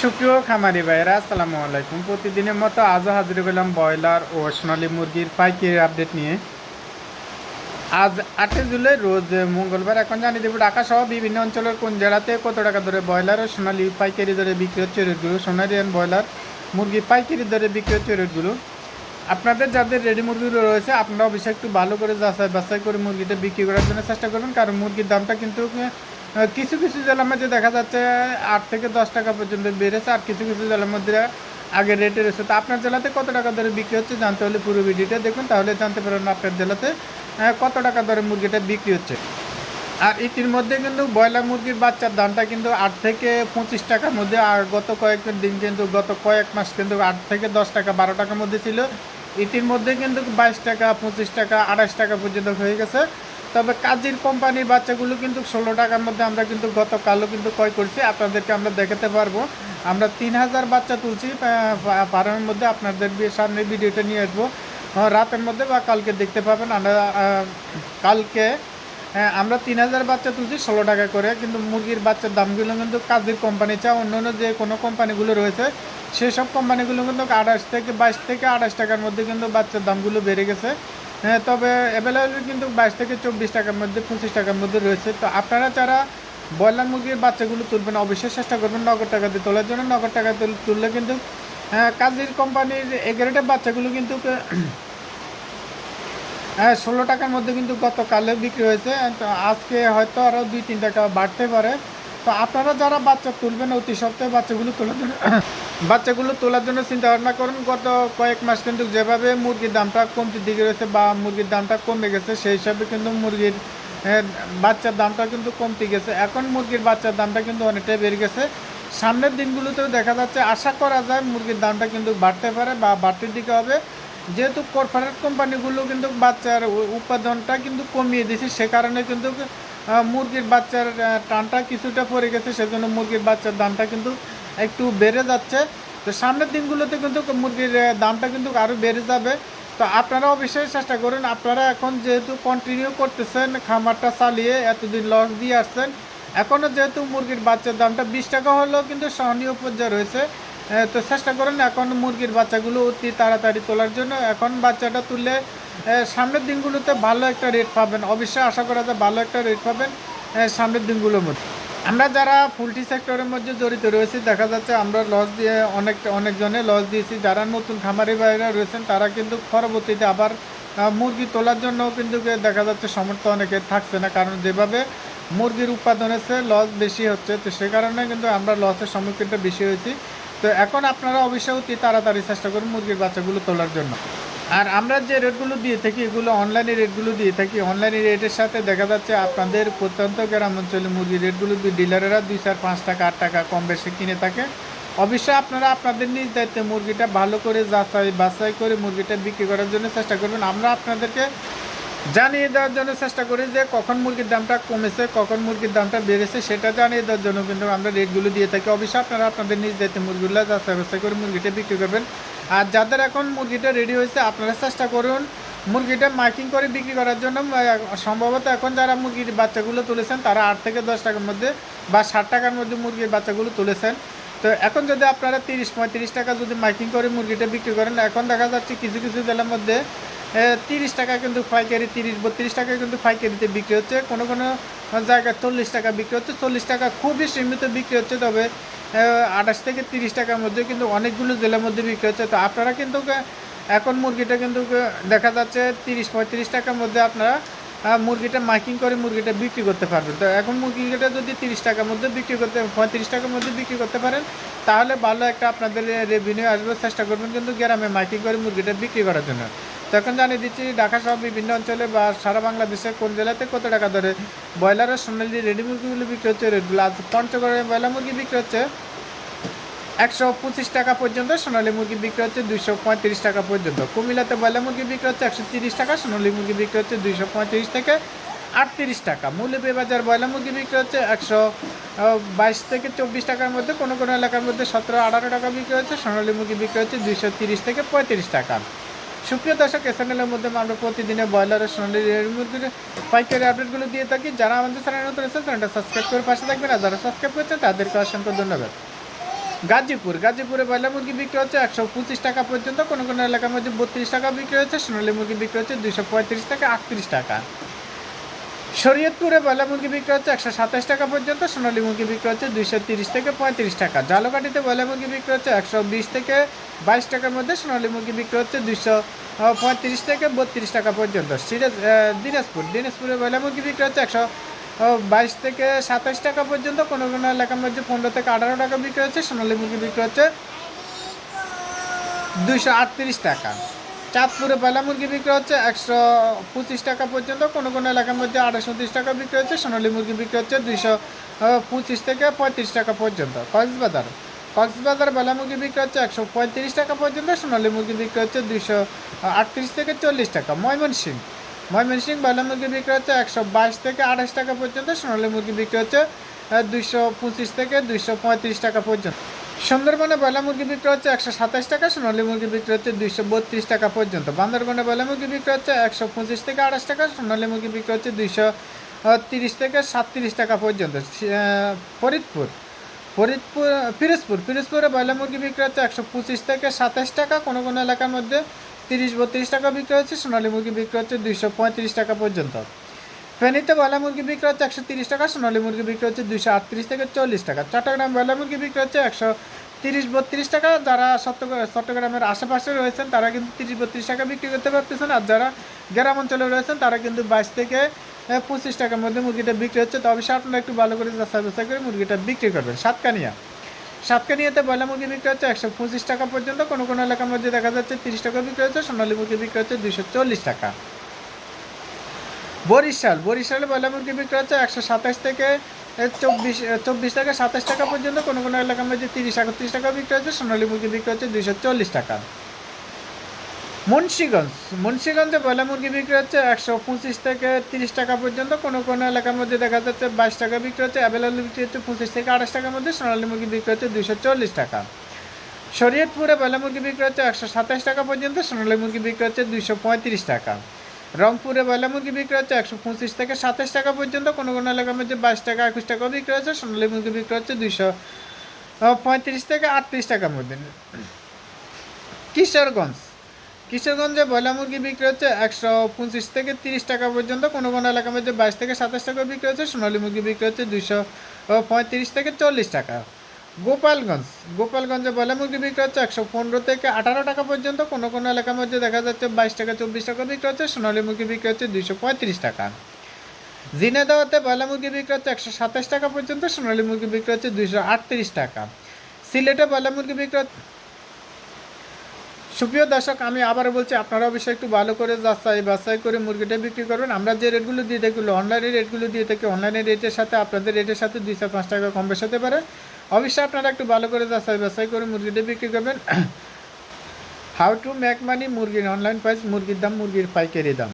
সুপ্রিয় খামারি ভাইরা আসসালামু আলাইকুম। প্রতিদিনের মতো আজও হাজির করলাম ব্রয়লার ও সোনালী মুরগির পাইকারি আপডেট নিয়ে। আজ আটই জুলাই, রোজ মঙ্গলবার। এখন জানিয়ে দেবো ঢাকা সহ বিভিন্ন অঞ্চলের কোন জেলাতে কত টাকা দরে ব্রয়লার ও সোনালী পাইকারি দরে বিক্রি হচ্ছে রেটগুলো? সোনালী অ্যান্ড ব্রয়লার মুরগি পাইকারি দরে বিক্রি হচ্ছে রেটগুলো? আপনাদের যাদের রেডি মুরগিগুলো রয়েছে, আপনারা অবশ্যই একটু ভালো করে যাচাই বাছাই করে মুরগিটা বিক্রি করার জন্য চেষ্টা করবেন। কারণ মুরগির দামটা কিন্তু কিছু কিছু জেলার মধ্যে দেখা যাচ্ছে আট থেকে দশ টাকা পর্যন্ত বেড়েছে আর কিছু কিছু জেলার মধ্যে আগের রেটে রয়েছে তো আপনার জেলাতে কত টাকা দরে বিক্রি হচ্ছে জানতে হলে পুরো ভিডিওটা দেখুন তাহলে জানতে পারবেন আপনার জেলাতে আহ, কত টাকা দরে মুরগিটা বিক্রি হচ্ছে। আর ইতির মধ্যে কিন্তু ব্রয়লার মুরগির বাচ্চার দামটা কিন্তু আট থেকে পঁচিশ টাকার মধ্যে আর গত কয়েক দিন কিন্তু গত কয়েক মাস কিন্তু আট থেকে দশ টাকা বারো টাকার মধ্যে ছিল। ইতির মধ্যে কিন্তু বাইশ টাকা পঁচিশ টাকা আঠাশ টাকা পর্যন্ত হয়ে গেছে। তবে কাজের কোম্পানির বাচ্চাগুলো কিন্তু ষোলো টাকার মধ্যে আমরা কিন্তু গতকালও কিন্তু ক্রয় করছি। আপনাদেরকে আমরা দেখাতে পারব। আমরা তিন হাজার বাচ্চা তুলছি পারের মধ্যে আপনাদের সামনে ভিডিওটা নিয়ে আসব। রাতের মধ্যে বা কালকে দেখতে পাবেন। আমরা কালকে আমরা তিন হাজার বাচ্চা তুলছি ষোলো টাকা করে। কিন্তু মুরগির বাচ্চার দামগুলো কিন্তু কাজের কোম্পানি চা অন্য অন্য যে কোনো কোম্পানিগুলো রয়েছে, সেসব কোম্পানিগুলো কিন্তু আঠাশ থেকে বাইশ থেকে আঠাশ টাকার মধ্যে কিন্তু বাচ্চার দামগুলো বেড়ে গেছে। হ্যাঁ তবে অ্যাভেলেবেল কিন্তু বাইশ থেকে চব্বিশ টাকার মধ্যে পঁচিশ টাকার মধ্যে রয়েছে। তো আপনারা যারা ব্রয়লার মুরগির বাচ্চাগুলো তুলবেন অবশ্যই চেষ্টা করবেন নগদ টাকা দিয়ে তোলার জন্য। নগদ টাকা তুল- তুললে কিন্তু হ্যাঁ, কাজের কোম্পানির এগারোটা বাচ্চাগুলো কিন্তু হ্যাঁ ষোলো টাকার মধ্যে কিন্তু গতকালে বিক্রি হয়েছে। তো আজকে হয়তো আরও দুই তিন টাকা বাড়তে পারে। তো আপনারা যারা বাচ্চা তুলবেন, অতি সপ্তাহে বাচ্চাগুলো তোলার জন্য বাচ্চাগুলো তোলার জন্য চিন্তা ভাবনা করুন। গত কয়েক মাস কিন্তু যেভাবে মুরগির দামটা কমতির দিকে রয়েছে বা মুরগির দামটা কমে গেছে, সেই হিসাবে কিন্তু মুরগির বাচ্চার দামটা কিন্তু কমতে গেছে। এখন মুরগির বাচ্চার দামটা কিন্তু অনেকটাই বেড়ে গেছে। সামনের দিনগুলোতেও দেখা যাচ্ছে, আশা করা যায় মুরগির দামটা কিন্তু বাড়তে পারে বা বাড়তির দিকে হবে। যেহেতু কর্পোরেট কোম্পানিগুলো কিন্তু বাচ্চার উৎপাদনটা কিন্তু কমিয়ে দিয়েছে, সে কারণে কিন্তু মুরগির বাচ্চার টানটা কিছুটা পড়ে গেছে, সেজন্য মুরগির বাচ্চার দামটা কিন্তু একটু বেড়ে যাচ্ছে। তো সামনের দিনগুলোতে কিন্তু মুরগির দামটা কিন্তু আরও বেড়ে যাবে। তো আপনারা অবশ্যই চেষ্টা করুন, আপনারা এখন যেহেতু কন্টিনিউ করতেছেন, খামারটা চালিয়ে এতদিন লস দিয়ে আসছেন এখনও যেহেতু মুরগির বাচ্চার দামটা বিশ টাকা হলেও কিন্তু সহনীয় পর্যায়ে রয়েছে তো চেষ্টা করেন এখন মুরগির বাচ্চাগুলো অতি তাড়াতাড়ি তোলার জন্য। এখন বাচ্চাটা তুললে সামনের দিনগুলোতে ভালো একটা রেট পাবেন। অবশ্যই আশা করা যায় ভালো একটা রেট পাবেন সামনের দিনগুলোর মধ্যে। আমরা যারা পোলট্রি সেক্টরের মধ্যে জড়িত রয়েছি, দেখা যাচ্ছে আমরা লস দিয়ে অনেক, অনেকজনে লস দিয়েছি। যারা নতুন খামারি ভাইরা রয়েছেন, তারা কিন্তু পরবর্তীতে আবার মুরগি তোলার জন্য কিন্তু দেখা যাচ্ছে সমর্থ অনেকে থাকছে না। কারণ যেভাবে মুরগির উৎপাদন হচ্ছে লস বেশি হচ্ছে, তো সে কারণে কিন্তু আমরা লসের সম্মুখীনটা বেশি হয়েছি। তো এখন আপনারা অবশ্যই অতি তাড়াতাড়ি চেষ্টা করুন মুরগির বাচ্চাগুলো তোলার জন্য। আর আমরা যে রেটগুলো দিয়ে থাকি, এগুলো অনলাইনে রেটগুলো দিয়ে থাকি। অনলাইনে রেটের সাথে দেখা যাচ্ছে আপনাদের প্রত্যন্ত গ্রাম অঞ্চলে মুরগির রেটগুলো দিয়ে ডিলারেরা দুই চার, পাঁচ টাকা, আট টাকা কম বেশি কিনে থাকে। অবশ্যই আপনারা আপনাদের নিজ দায়িত্বে মুরগিটা ভালো করে যাচাই বাছাই করে মুরগিটা বিক্রি করার জন্য চেষ্টা করবেন। আমরা আপনাদেরকে জানিয়ে দেওয়ার জন্য চেষ্টা করি যে কখন মুরগির দামটা কমেছে, কখন মুরগির দামটা বেড়েছে, সেটা জানিয়ে দেওয়ার জন্য কিন্তু আমরা রেটগুলো দিয়ে থাকি। অবশ্যই আপনারা আপনাদের নিজ দায়িত্বে মুরগিগুলো যাচাই বাছাই করে মুরগিটা বিক্রি করবেন। আর যাদের এখন মুরগিটা রেডি হয়েছে, আপনারা চেষ্টা করুন মুরগিটা মাইকিং করে বিক্রি করার জন্য। সম্ভবত এখন যারা মুরগির বাচ্চাগুলো তুলেছেন, তারা আট থেকে দশ টাকার মধ্যে বা ষাট টাকার মধ্যে মুরগির বাচ্চাগুলো তুলেছেন। তো এখন যদি আপনারা তিরিশ পঁয়ত্রিশ টাকা যদি মাইকিং করে মুরগিটা বিক্রি করেন, এখন দেখা যাচ্ছে কিছু কিছু জেলার মধ্যে তিরিশ টাকা কিন্তু পাইকারি, তিরিশ, বত্রিশ টাকা কিন্তু পাইকারিতে বিক্রি হচ্ছে। কোনো কোনো জায়গায় চল্লিশ টাকা বিক্রি হচ্ছে। চল্লিশ টাকা খুবই সীমিত বিক্রি হচ্ছে, তবে আঠাশ থেকে তিরিশ টাকার মধ্যে কিন্তু অনেকগুলো জেলার মধ্যে বিক্রি হচ্ছে। তো আপনারা কিন্তু, এখন মুরগিটা কিন্তু দেখা যাচ্ছে তিরিশ পঁয়ত্রিশ টাকার মধ্যে আপনারা মুরগিটা মাইকিং করে মুরগিটা বিক্রি করতে পারবেন। তো এখন মুরগিটা যদি তিরিশ টাকার মধ্যে বিক্রি করতে পঁয়ত্রিশ টাকার মধ্যে বিক্রি করতে পারেন, তাহলে ভালো একটা আপনাদের রেভিনিউ আসবে চেষ্টা করবেন কিন্তু গ্রামে মাইকিং করে মুরগিটা বিক্রি করার জন্য। তো এখন জানিয়ে দিচ্ছি, ঢাকা সহ বিভিন্ন অঞ্চলে বা সারা বাংলাদেশে কোন জেলাতে কত টাকা ধরে ব্রয়লারের সোনালি রেডি মুরগিগুলো বিক্রি হচ্ছে? আজ পঞ্চগড়ে ব্রয়লার মুরগি বিক্রি হচ্ছে একশো পঁচিশ টাকা পর্যন্ত, সোনালী মুরগি বিক্রি হচ্ছে দুইশো পঁয়ত্রিশ টাকা পর্যন্ত। কুমিল্লাতে ব্রয়লার মুরগি বিক্রি হচ্ছে একশো তিরিশ টাকা, সোনালি মুরগি বিক্রি হচ্ছে দুইশো পঁয়ত্রিশ থেকে আটত্রিশ টাকা। মৌলভীবাজার ব্রয়লার মুরগি বিক্রি হচ্ছে একশো বাইশ থেকে চব্বিশ টাকার মধ্যে, কোনো কোনো এলাকার মধ্যে সতেরো আঠারো টাকা বিক্রি হচ্ছে, সোনালী মুরগি বিক্রি হচ্ছে দুইশো তিরিশ থেকে পঁয়ত্রিশ টাকা। সুপ্রিয় দর্শক, এ চ্যানেলের মধ্যে আমরা প্রতিদিনে ব্রয়লারের সোনালী মুরগির পাইকারি আপডেটগুলো দিয়ে থাকি। যারা আমাদের চ্যানেল নতুন এসে চ্যানেলটা সাবস্ক্রাইব করে পাশে থাকবেন, আর যারা সাবস্ক্রাইব করছেন, তাদেরকে অসংখ্য ধন্যবাদ। গাজীপুর। গাজীপুরে ব্রয়লার মুরগি বিক্রি হচ্ছে একশো পঁচিশ টাকা পর্যন্ত। কোনো কোনো এলাকার মধ্যে বত্রিশ টাকা বিক্রি হচ্ছে সোনালী মুরগি বিক্রি হচ্ছে দুশো পঁয়ত্রিশ থেকে আটত্রিশ টাকা। শরীয়তপুরে ব্রয়লার মুরগি বিক্রি হচ্ছে একশো সাতাশ টাকা পর্যন্ত। সোনালী মুরগি বিক্রি হচ্ছে দুইশো তিরিশ থেকে পঁয়ত্রিশ টাকা। জালকাঠিতে ব্রয়লার মুরগি বিক্রি হচ্ছে একশো বিশ থেকে বাইশ টাকার মধ্যে। সোনালী মুরগি বিক্রি হচ্ছে দুইশো পঁয়ত্রিশ থেকে বত্রিশ টাকা পর্যন্ত। সিরাজ দিনাজপুর। দিনাজপুরে ব্রয়লার মুরগি বিক্রি হচ্ছে একশো বাইশ থেকে সাতাশ টাকা পর্যন্ত কোনো কোনো এলাকার মধ্যে পনেরো থেকে আঠারো টাকা বিক্রি হচ্ছে, সোনালী মুরগি বিক্রি হচ্ছে দুশো আটত্রিশ টাকা। চাঁদপুরে বেলা মুরগি বিক্রি হচ্ছে একশো পঁচিশ টাকা পর্যন্ত, কোনো কোনো এলাকার মধ্যে আঠাশো উনত্রিশ টাকা বিক্রি হচ্ছে, সোনালী মুরগি বিক্রি হচ্ছে দুইশো পঁচিশ থেকে পঁয়ত্রিশ টাকা পর্যন্ত। কক্সবাজার কক্সবাজার বেলা মুরগি বিক্রি হচ্ছে একশো পঁয়ত্রিশ টাকা পর্যন্ত, সোনালী মুরগি বিক্রি হচ্ছে দুইশো আটত্রিশ থেকে চল্লিশ টাকা। ময়মনসিংহ ময়মনসিংহ বেলা মুরগি বিক্রি হচ্ছে একশো বাইশ থেকে আঠাশ টাকা পর্যন্ত, সোনালী মুরগি বিক্রি হচ্ছে দুইশো পঁচিশ থেকে দুইশো পঁয়ত্রিশ টাকা পর্যন্ত। সুন্দরবনে বয়লা মুরগি বিক্রি হচ্ছে একশো সাতাশ টাকা, সোনালী মুরগি বিক্রি হচ্ছে দুইশো বত্রিশ টাকা পর্যন্ত। বান্দরবনে বয়লা মুরগি বিক্রি হচ্ছে একশো পঁচিশ থেকে আঠাশ টাকা, সোনালী মুরগি বিক্রি হচ্ছে দুইশো তিরিশ থেকে সাতত্রিশ টাকা পর্যন্ত। ফরিদপুর ফরিদপুর পিরোজপুর পিরোজপুরে বয়লা মুরগি বিক্রি হচ্ছে একশো পঁচিশ থেকে সাতাশ টাকা, কোনো কোনো এলাকার মধ্যে তিরিশ বত্রিশ টাকা বিক্রি হচ্ছে, সোনালী মুরগি বিক্রি হচ্ছে দুইশো পঁয়ত্রিশ টাকা পর্যন্ত। ফেনীতে বয়লা মুরগি বিক্রি হচ্ছে একশো তিরিশ টাকা, সোনালী মুরগি বিক্রি হচ্ছে দুইশো আটত্রিশ থেকে চল্লিশ টাকা। চট্টগ্রাম বয়লা মুরগি বিক্রি হচ্ছে একশো তিরিশ বত্রিশ টাকা। যারা চট্টগ্রাম চট্টগ্রামের আশেপাশে রয়েছেন, তারা কিন্তু তিরিশ বত্রিশ টাকা বিক্রি করতে পারতেছেন। আর যারা গ্রাম অঞ্চলে রয়েছেন, তারা কিন্তু বাইশ থেকে পঁচিশ টাকার মধ্যে মুরগিটা বিক্রি হচ্ছে। তবে সে আপনারা একটু ভালো করে যাচাই করে মুরগিটা বিক্রি করবেন। সাতকানিয়া। সাতকানিয়াতে বয়লা মুরগি বিক্রি হচ্ছে একশো পঁচিশ টাকা পর্যন্ত। কোনো কোনো এলাকার মধ্যে দেখা যাচ্ছে তিরিশ টাকা বিক্রি হচ্ছে, সোনালী মুরগি বিক্রি হচ্ছে দুইশো চল্লিশ টাকা। বরিশাল, বরিশালে বয়লা মুরগি বিক্রি হচ্ছে একশো সাতাশ থেকে চব্বিশ চব্বিশ থেকে সাতাশ টাকা পর্যন্ত। কোনো কোনো এলাকার মধ্যে তিরিশ, একত্রিশ টাকা বিক্রি হচ্ছে, সোনালী মুরগি বিক্রি হচ্ছে দুইশো চল্লিশ টাকা। মুন্সিগঞ্জ। মুন্সিগঞ্জে বয়লা মুরগি বিক্রি হচ্ছে একশো পঁচিশ থেকে তিরিশ টাকা পর্যন্ত। কোনো কোনো এলাকার মধ্যে দেখা যাচ্ছে বাইশ টাকা বিক্রি হচ্ছে। অ্যাভেলেবল বিক্রি হচ্ছে পঁচিশ থেকে আঠাশ টাকার মধ্যে। সোনালী মুরগি বিক্রি হচ্ছে দুশো চল্লিশ টাকা। শরীয়তপুরে বয়লা মুরগি বিক্রি হচ্ছে একশো সাতাশ টাকা পর্যন্ত। সোনালী মুরগি বিক্রি হচ্ছে দুশো পঁয়ত্রিশ টাকা। রংপুরে বয়লা মুরগি বিক্রি হচ্ছে একশো পঁচিশ থেকে সাতাশ টাকা পর্যন্ত। কোনো কোনো এলাকার মধ্যে বাইশ টাকা, একুশ টাকাও বিক্রি হচ্ছে। সোনালী মুরগি বিক্রি হচ্ছে দুশো পঁয়ত্রিশ থেকে আটত্রিশ টাকার মধ্যে। কিশোরগঞ্জ। কিশোরগঞ্জে বয়লা মুরগি বিক্রি হচ্ছে একশো পঁচিশ থেকে তিরিশ টাকা পর্যন্ত। কোনো কোনো এলাকার মধ্যে বাইশ থেকে সাতাশ টাকা বিক্রি হচ্ছে। সোনালী মুরগি বিক্রি হচ্ছে দুইশো পঁয়ত্রিশ থেকে চল্লিশ টাকা। গোপালগঞ্জ, গোপালগঞ্জে বয়লা মুরগি বিক্রি হচ্ছে একশো পনেরো থেকে আঠারো টাকা পর্যন্ত। কোনো কোনো এলাকার মধ্যে দেখা যাচ্ছে বাইশ টাকা, চব্বিশ টাকা বিক্রি হচ্ছে। সোনালী মুরগি বিক্রি হচ্ছে দুইশো পঁয়ত্রিশ টাকা। জিনেদাওয়াতে বয়লা মুরগি বিক্রি হচ্ছে একশো সাতাশ টাকা পর্যন্ত। সোনালী মুরগি বিক্রি হচ্ছে দুইশো আটত্রিশ টাকা। সিলেটে বয়লা মুরগি বিক্রি হচ্ছে সুপ্রিয় দর্শক, আমি আবার বলছি আপনারা অবশ্যই একটু ভালো করে যাচাই বাছাই করে মুরগিটা বিক্রি করবেন। আমরা যে রেটগুলো দিয়ে থাকি অনলাইনে রেটগুলো দিয়ে থাকি অনলাইনে রেটের সাথে আপনাদের রেটের সাথে দুই চার পাঁচ টাকা কম বেশি হতে পারে। অবশ্যই আপনারা একটু ভালো করে যাচাই বাছাই করে মুরগিটা বিক্রি করবেন। হাউ টু মেক মানি মুরগির অনলাইন প্রাইস মুরগির দাম, মুরগির পাইকারি দাম।